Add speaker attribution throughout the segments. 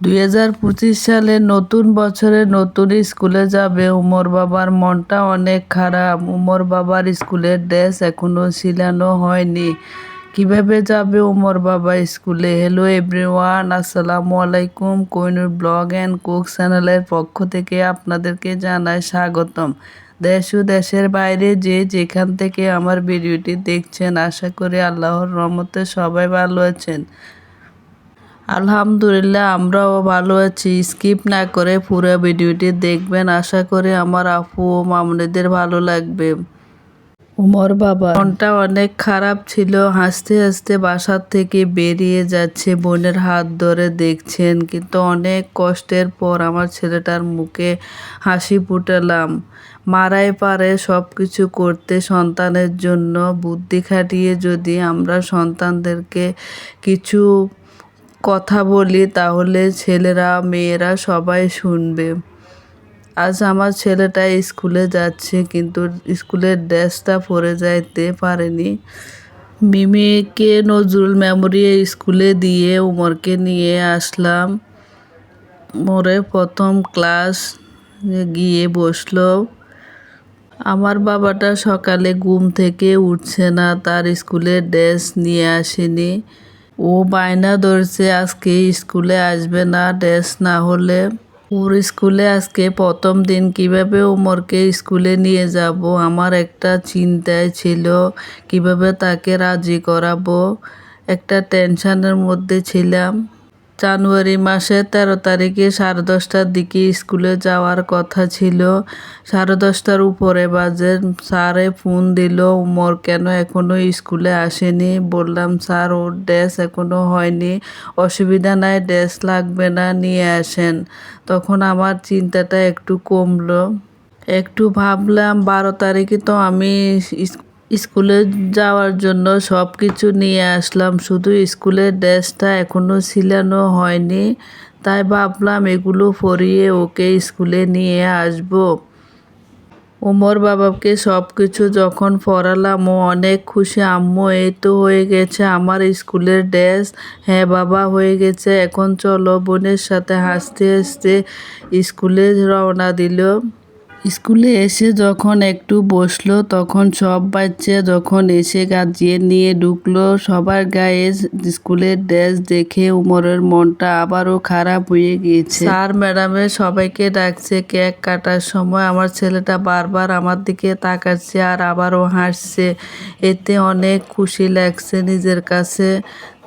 Speaker 1: দুই হাজার পঁচিশ সালে নতুন বছরে নতুন স্কুলে যাবে। উমর বাবার মনটা অনেক খারাপ। উমর বাবার স্কুলের ড্রেস এখনও সিলানো হয়নি। কীভাবে যাবে উমর বাবা স্কুলে? হ্যালো এভরিওয়ান আসসালামু আলাইকুম। কোইনুর ব্লগ অ্যান্ড কুক চ্যানেলের পক্ষ থেকে আপনাদেরকে জানাই স্বাগতম। দেশ ও দেশের বাইরে যে যেখান থেকে আমার ভিডিওটি দেখছেন, আশা করি আল্লাহর রহমতে সবাই ভালো আছেন। আলহামদুলিল্লাহ আমরাও ভালো আছি। স্কিপ না করে পুরো ভিডিওটি দেখবেন। আশা করি আমার আপু ও মামনিদের ভালো লাগবে। উমর বাবা। মনটা অনেক খারাপ ছিল। হাসতে হাসতে বাসার থেকে বেরিয়ে যাচ্ছে। বোনের হাত ধরে দেখছেন কিন্তু অনেক কষ্টের পর আমার ছেলেটার মুখে হাসি ফুটালাম। মারাই পারে সব কিছু করতে সন্তানের জন্য। বুদ্ধি খাটিয়ে যদি আমরা সন্তানদেরকে কিছু কথা বলি, তাহলে ছেলেরা, মেয়েরা সবাই শুনবে। আজ আমার ছেলেটা স্কুলে যাচ্ছে, কিন্তু স্কুলের ড্রেসটা পরে যাইতে পারেনি। মিমিকে নজরুল মেমোরিয়াল স্কুলে দিয়ে উমরকে নিয়ে আসলাম। মোরে প্রথম ক্লাস গিয়ে বসল। আমার বাবাটা সকালে ঘুম থেকে উঠছে না, তার স্কুলের ড্রেস নিয়ে আসেনি। ও বায়না ধরছে, আজকে স্কুলে আসবে না ড্রেস না হলে। ওর স্কুলে আজকে প্রথম দিন, কীভাবে ওমরকে স্কুলে নিয়ে যাব? আমার একটা চিন্তায় ছিল, কীভাবে তাকে রাজি করাবো? একটা টেনশনের মধ্যে ছিলাম। জানুয়ারি মাসের তেরো তারিখে সাড়ে দশটার দিকে স্কুলে যাওয়ার কথা ছিল। সাড়ে দশটার উপরে বাজে। স্যারে ফোন দিল, উমর কেন এখনও স্কুলে আসেনি? বললাম, স্যার, ওর ড্রেস এখনও হয়নি। অসুবিধা নাই ড্রেস লাগবে না, নিয়ে আসেন। তখন আমার চিন্তাটা একটু কমলো। একটু ভাবলাম, বারো তারিখে তো আমি স্কুলে যাওয়ার জন্য সব কিছু নিয়ে আসলাম। শুধু স্কুলের ড্রেসটা এখনও সিলানো হয়নি, তাই ভাবলাম এগুলো পরিয়ে ওকে স্কুলে নিয়ে আসব। ওমর বাবাকে সব কিছু যখন পড়ালাম, ও অনেক খুশি, আম্মু, এই তো হয়ে গেছে আমার স্কুলের ড্রেস। হ্যাঁ বাবা, হয়ে গেছে। এখন চলো বোনের সাথে হাসতে হাসতে স্কুলে রওনা দিল। স্কুলে এসে যখন একটু বসল, তখন সব বাচ্চা যখন এসে গাজিয়ে নিয়ে ঢুকলো। সবার গায়ে স্কুলের ড্রেস দেখে উমরের মনটা আবারও খারাপ হয়ে গিয়েছে। স্যার ম্যাডামের সবাইকে ডাকছে, কেক কাটার সময় আমার ছেলেটা বারবার আমার দিকে তাকাচ্ছে আর আবারও হাসছে। এতে অনেক খুশি লাগছে নিজের কাছে।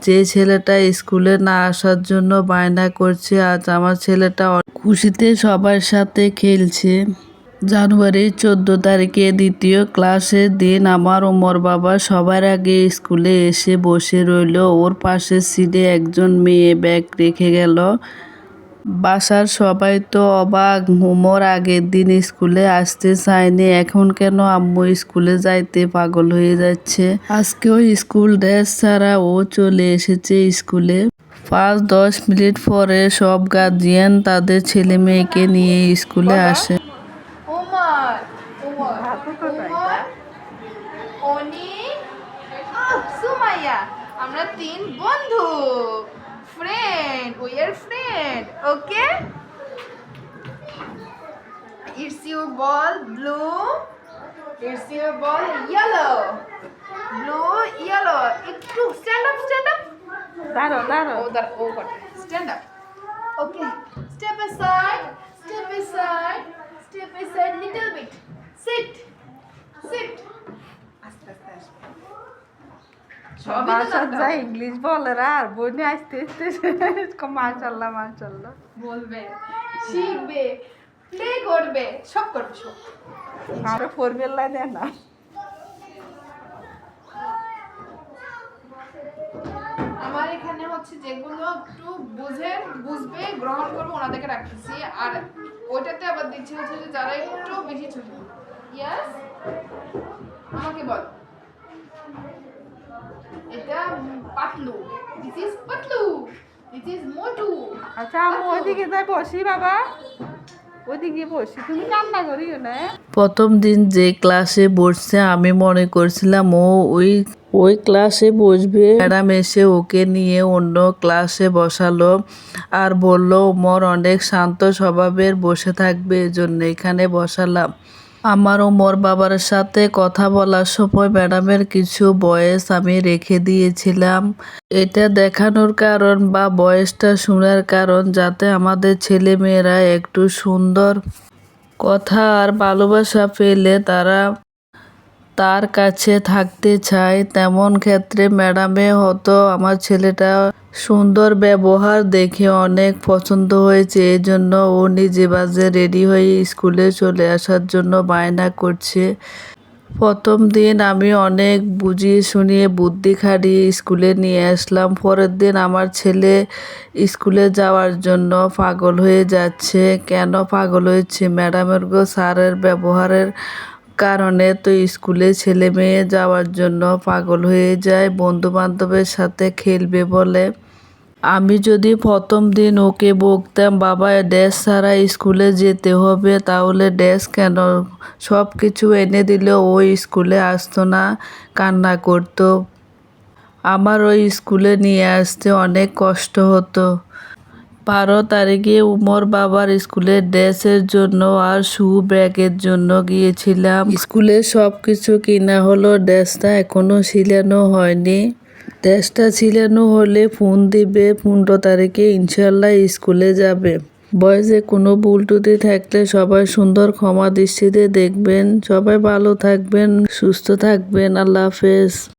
Speaker 1: যে ছেলেটা স্কুলে না আসার জন্য বায়না করছে, আজ আমার ছেলেটা খুশিতে সবার সাথে খেলছে। জানুয়ারির চোদ্দ তারিখে দ্বিতীয় ক্লাসের দিন আমার ওমর বাবা সবার আগে স্কুলে এসে বসে রইল। ওর পাশের সিটে একজন মেয়ে ব্যাগ রেখে গেল। বাসার সবাই তো অবাক, ওমর আগের দিন স্কুলে আসতে চায়নি, এখন কেন আম্মু স্কুলে যাইতে পাগল হয়ে যাচ্ছে? আজকেও স্কুল ড্রেস ছাড়া ও চলে এসেছে স্কুলে। পাঁচ দশ মিনিট পরে সব গার্জিয়ান তাদের ছেলে মেয়েকে নিয়ে স্কুলে আসে
Speaker 2: ওমর ওমর ওমর অনি আহ, সুমাইয়া আমরা তিন বন্ধু friend we are friend okay it's your ball blue it's your ball yellow blue yellow একটু স্ট্যান্ড আপ স্ট্যান্ড আপ
Speaker 1: দাঁড়ো দাঁড়ো
Speaker 2: Oh, that over. Stand up. Okay. Step aside. Step aside. Step aside. Little bit. Sit. Sit. আস্তে আস্তে আসবে
Speaker 3: বাসার যা English বলে আর বইনে আসতে আসতে মাশাল্লাহ মাশাল্লাহ।
Speaker 2: বলবে শিখবে প্লে করবে সব করবে সব।
Speaker 3: আরও ফোর বেলায় দেয় না।
Speaker 2: আমার এখানে হচ্ছে যেগুলো একটু বুঝে বুঝবে গ্রহণ করব ওনাদেরকে রাখতেছি। আর ওইটাতে আবার দিচ্ছি হচ্ছে যে যারা একটু বেশি ছোট। Yes Patlu. This is Patlu. This is Motu.
Speaker 3: আচ্ছা আমি ওইদিকে যাই বসি বাবা। ওইদিকে বসি। তুমি কান্না করিও না
Speaker 1: প্রথম দিন যে ক্লাসে বসছে আমি মনে করছিলাম ও ওই ওই ক্লাসে বসবে। ম্যাডাম এসে ওকে নিয়ে অন্য ক্লাসে বসালো আর বলল ওমর অনেক শান্ত স্বভাবের বসে থাকবে। এজন্য এখানে বসালাম। আমার ওমর বাবার সাথে কথা বলার সময় ম্যাডামের কিছু বয়স আমি রেখে দিয়েছিলাম। এটা দেখানোর কারণ বা বয়সটা শোনার কারণ যাতে আমাদের ছেলে মেয়েরা একটু সুন্দর কথা আর ভালোবাসা পেলে তারা তার কাছে থাকতে চায়। তেমন ক্ষেত্রে ম্যাডামে হতো আমার ছেলেটা সুন্দর ব্যবহার দেখে অনেক পছন্দ হয়েছে। এই জন্য ও নিজে বাজে রেডি হয়ে স্কুলে চলে আসার জন্য বায়না করছে। প্রথম দিন আমি অনেক বুঝিয়ে শুনিয়ে বুদ্ধি খাটিয়ে স্কুলে নিয়ে আসলাম। পরের দিন আমার ছেলে স্কুলে যাওয়ার জন্য পাগল হয়ে যাচ্ছে। কেন পাগল হয়েছে? ম্যাডামের গো স্যারের ব্যবহারের কারণে তো স্কুলে ছেলে মেয়ে যাওয়ার জন্য পাগল হয়ে যায় বন্ধু বান্ধবের সাথে খেলবে বলে। আমি যদি প্রথম দিন ওকে বকতাম, বাবা ড্রেস ছাড়া স্কুলে যেতে হবে, তাহলে ড্রেস কেন? সব কিছু এনে দিলেও ও স্কুলে আসতো না, কান্না করতো। আমার ওই স্কুলে নিয়ে আসতে অনেক কষ্ট হতো। বারো তারিখে উমর বাবার স্কুলের ড্রেসের জন্য আর শু ব্যাগের জন্য গিয়েছিলাম। স্কুলে সব কিছু কিনা হলো ড্রেসটা এখনও সিলানো হয়নি। ড্রেসটা সিলানো হলে ফোন দিবে, পনেরো তারিখে ইনশাল্লাহ স্কুলে যাবে। বয়সে কোনো ভুল টুটি থাকলে সবাই সুন্দর ক্ষমা দৃষ্টিতে দেখবেন। সবাই ভালো থাকবেন, সুস্থ থাকবেন। আল্লাহ হাফেজ।